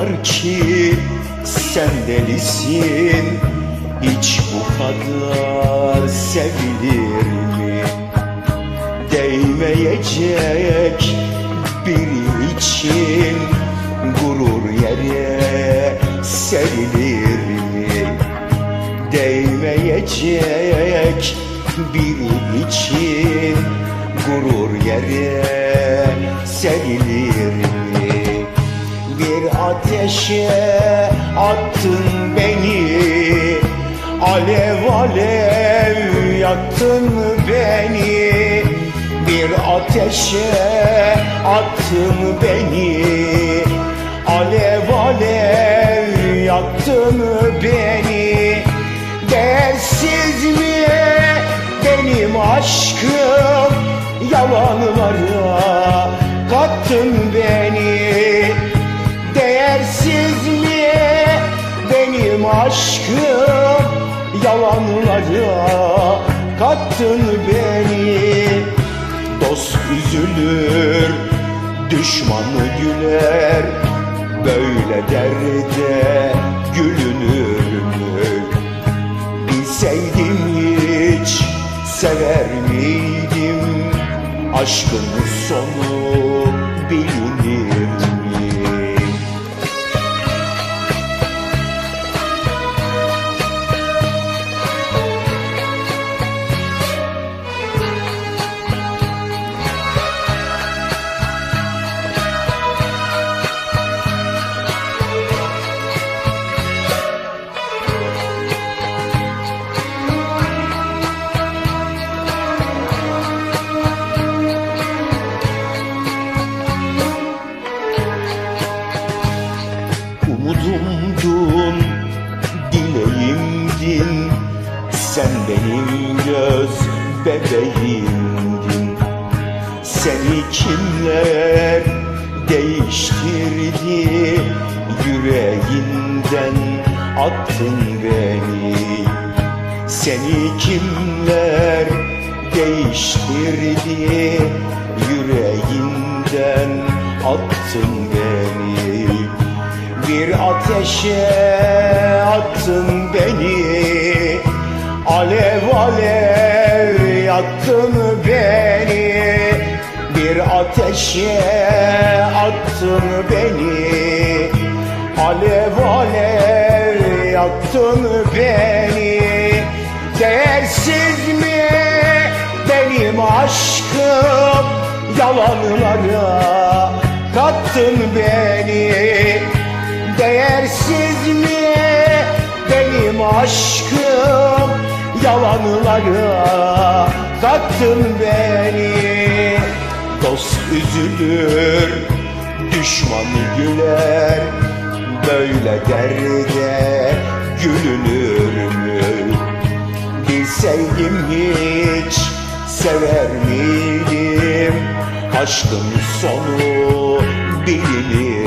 var ki sen delisin Hiç bu kadar sevilir mi? Değmeyecek biri için Gurur yere serilir mi? Değmeyecek biri için Gurur yere serilir mi? Ateşe attın beni. Alev alev yaktın beni. Bir ateşe attın beni. Alev alev yaktın beni. Değersiz mi benim aşkım? Yalanlara kattın Yalanlara kattın beni. Dost üzülür, düşman güler. Böyle derde gülünür mü? Bilseydim hiç sever miydim? Aşkın sonu bilinir Sen benim göz bebeğimdin. Seni kimler değiştirdi Yüreğinden? Attın beni. Seni kimler değiştirdi Yüreğinden? Attın beni. Bir ateşe attın beni Alev alev yaktın beni? Bir ateşe attın beni? Alev alev yaktın beni? Değersiz mi benim aşkım? Yalanlara kattın beni. Değersiz mi benim aşkım Yalanlara kattın beni Dost üzülür, düşman güler Böyle derde gülünür mü? Bilseydim hiç sever miydim Aşkın sonu bilinir